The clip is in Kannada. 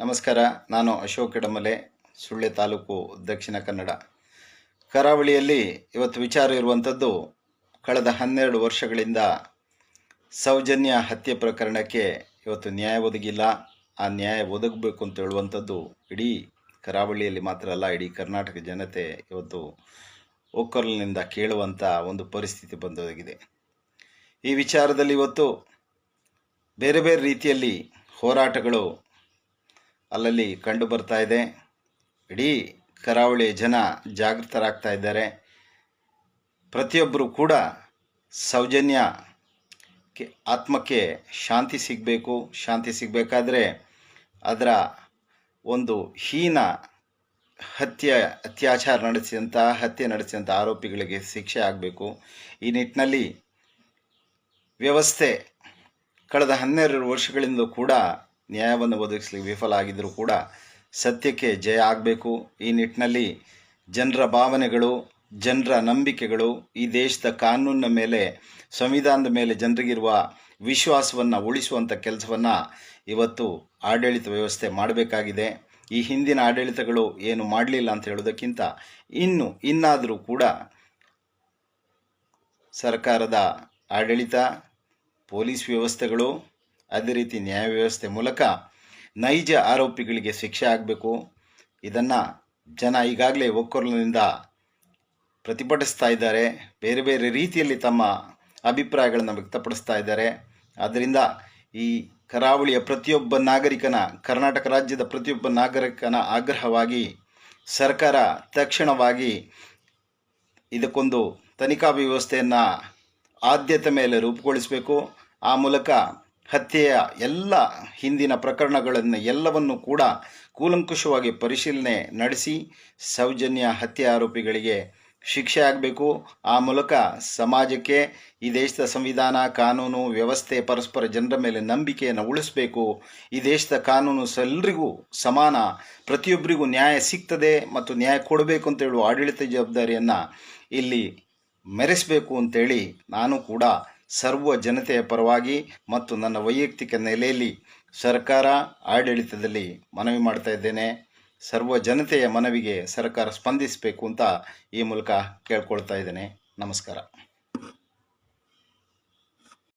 ನಮಸ್ಕಾರ, ನಾನು ಅಶೋಕ್ ಎಡಮಲೆ, ಸುಳ್ಳೆ ತಾಲೂಕು ದಕ್ಷಿಣ ಕನ್ನಡ. ಕರಾವಳಿಯಲ್ಲಿ ಇವತ್ತು ವಿಚಾರ ಇರುವಂಥದ್ದು, ಕಳೆದ ಹನ್ನೆರಡು ವರ್ಷಗಳಿಂದ ಸೌಜನ್ಯ ಹತ್ಯೆ ಪ್ರಕರಣಕ್ಕೆ ಇವತ್ತು ನ್ಯಾಯ ಒದಗಿಲ್ಲ. ಆ ನ್ಯಾಯ ಒದಗಬೇಕು ಅಂತ ಹೇಳುವಂಥದ್ದು ಇಡೀ ಕರಾವಳಿಯಲ್ಲಿ ಮಾತ್ರ ಅಲ್ಲ, ಇಡೀ ಕರ್ನಾಟಕ ಜನತೆ ಇವತ್ತು ಒಕ್ಕೊರಲಿನಿಂದ ಕೇಳುವಂಥ ಒಂದು ಪರಿಸ್ಥಿತಿ ಬಂದೊದಗಿದೆ. ಈ ವಿಚಾರದಲ್ಲಿ ಇವತ್ತು ಬೇರೆ ಬೇರೆ ರೀತಿಯಲ್ಲಿ ಹೋರಾಟಗಳು ಅಲ್ಲಲ್ಲಿ ಕಂಡು ಬರ್ತಾ ಇದೆ. ಇಡೀ ಕರಾವಳಿಯ ಜನ ಜಾಗೃತರಾಗ್ತಾ ಇದ್ದಾರೆ. ಪ್ರತಿಯೊಬ್ಬರು ಕೂಡ ಸೌಜನ್ಯಕ್ಕೆ ಆತ್ಮಕ್ಕೆ ಶಾಂತಿ ಸಿಗಬೇಕು. ಶಾಂತಿ ಸಿಗಬೇಕಾದ್ರೆ ಅದರ ಒಂದು ಹೀನ ಹತ್ಯೆ, ಅತ್ಯಾಚಾರ ನಡೆಸಿದಂಥ ಹತ್ಯೆ ನಡೆಸಿದಂಥ ಆರೋಪಿಗಳಿಗೆ ಶಿಕ್ಷೆ ಆಗಬೇಕು. ಈ ನಿಟ್ಟಿನಲ್ಲಿ ವ್ಯವಸ್ಥೆ ಕಳೆದ ಹನ್ನೆರಡು ವರ್ಷಗಳಿಂದ ಕೂಡ ನ್ಯಾಯವನ್ನು ಒದಗಿಸಲಿಕ್ಕೆ ವಿಫಲ ಆಗಿದ್ದರೂ ಕೂಡ ಸತ್ಯಕ್ಕೆ ಜಯ ಆಗಬೇಕು. ಈ ನಿಟ್ಟಿನಲ್ಲಿ ಜನರ ಭಾವನೆಗಳು, ಜನರ ನಂಬಿಕೆಗಳು ಈ ದೇಶದ ಕಾನೂನಿನ ಮೇಲೆ, ಸಂವಿಧಾನದ ಮೇಲೆ ಜನರಿಗಿರುವ ವಿಶ್ವಾಸವನ್ನು ಉಳಿಸುವಂಥ ಕೆಲಸವನ್ನು ಇವತ್ತು ಆಡಳಿತ ವ್ಯವಸ್ಥೆ ಮಾಡಬೇಕಾಗಿದೆ. ಈ ಹಿಂದಿನ ಆಡಳಿತಗಳು ಏನು ಮಾಡಲಿಲ್ಲ ಅಂತ ಹೇಳೋದಕ್ಕಿಂತ ಇನ್ನು ಇನ್ನಾದರೂ ಕೂಡ ಸರ್ಕಾರದ ಆಡಳಿತ, ಪೊಲೀಸ್ ವ್ಯವಸ್ಥೆಗಳು ಅದೇ ರೀತಿ ನ್ಯಾಯ ವ್ಯವಸ್ಥೆ ಮೂಲಕ ನೈಜ ಆರೋಪಿಗಳಿಗೆ ಶಿಕ್ಷೆ ಆಗಬೇಕು. ಇದನ್ನು ಜನ ಈಗಾಗಲೇ ಒಕ್ಕೊರಲಿನಿಂದ ಪ್ರತಿಭಟಿಸ್ತಾ ಇದ್ದಾರೆ. ಬೇರೆ ಬೇರೆ ರೀತಿಯಲ್ಲಿ ತಮ್ಮ ಅಭಿಪ್ರಾಯಗಳನ್ನು ವ್ಯಕ್ತಪಡಿಸ್ತಾ ಇದ್ದಾರೆ. ಆದ್ದರಿಂದ ಈ ಕರಾವಳಿಯ ಪ್ರತಿಯೊಬ್ಬ ನಾಗರಿಕನ, ಕರ್ನಾಟಕ ರಾಜ್ಯದ ಪ್ರತಿಯೊಬ್ಬ ನಾಗರಿಕನ ಆಗ್ರಹವಾಗಿ ಸರ್ಕಾರ ತಕ್ಷಣವಾಗಿ ಇದಕ್ಕೊಂದು ತನಿಖಾ ವ್ಯವಸ್ಥೆಯನ್ನು ಆದ್ಯತೆ ಮೇಲೆ ರೂಪುಗೊಳಿಸಬೇಕು. ಆ ಮೂಲಕ ಹತ್ಯೆಯ ಎಲ್ಲ ಹಿಂದಿನ ಪ್ರಕರಣಗಳನ್ನು ಎಲ್ಲವನ್ನು ಕೂಡ ಕೂಲಂಕುಷವಾಗಿ ಪರಿಶೀಲನೆ ನಡೆಸಿ ಸೌಜನ್ಯ ಹತ್ಯೆ ಆರೋಪಿಗಳಿಗೆ ಶಿಕ್ಷೆ ಆಗಬೇಕು. ಆ ಮೂಲಕ ಸಮಾಜಕ್ಕೆ, ಈ ದೇಶದ ಸಂವಿಧಾನ, ಕಾನೂನು ವ್ಯವಸ್ಥೆ ಪರಸ್ಪರ ಜನರ ಮೇಲೆ ನಂಬಿಕೆಯನ್ನು ಉಳಿಸಬೇಕು. ಈ ದೇಶದ ಕಾನೂನು ಎಲ್ಲರಿಗೂ ಸಮಾನ, ಪ್ರತಿಯೊಬ್ಬರಿಗೂ ನ್ಯಾಯ ಸಿಗ್ತದೆ ಮತ್ತು ನ್ಯಾಯ ಕೊಡಬೇಕು ಅಂತ ಹೇಳುವ ಆಡಳಿತ ಜವಾಬ್ದಾರಿಯನ್ನು ಇಲ್ಲಿ ಮೆರೆಸಬೇಕು ಅಂತೇಳಿ ನಾನು ಕೂಡ ಸರ್ವ ಜನತೆಯ ಪರವಾಗಿ ಮತ್ತು ನನ್ನ ವೈಯಕ್ತಿಕ ನೆಲೆಯಲ್ಲಿ ಸರ್ಕಾರ ಆಡಳಿತದಲ್ಲಿ ಮನವಿ ಮಾಡ್ತಾ ಇದ್ದೇನೆ. ಸರ್ವ ಜನತೆಯ ಮನವಿಗೆ ಸರ್ಕಾರ ಸ್ಪಂದಿಸಬೇಕು ಅಂತ ಈ ಮೂಲಕ ಕೇಳ್ಕೊಳ್ತಾ ಇದ್ದೇನೆ. ನಮಸ್ಕಾರ.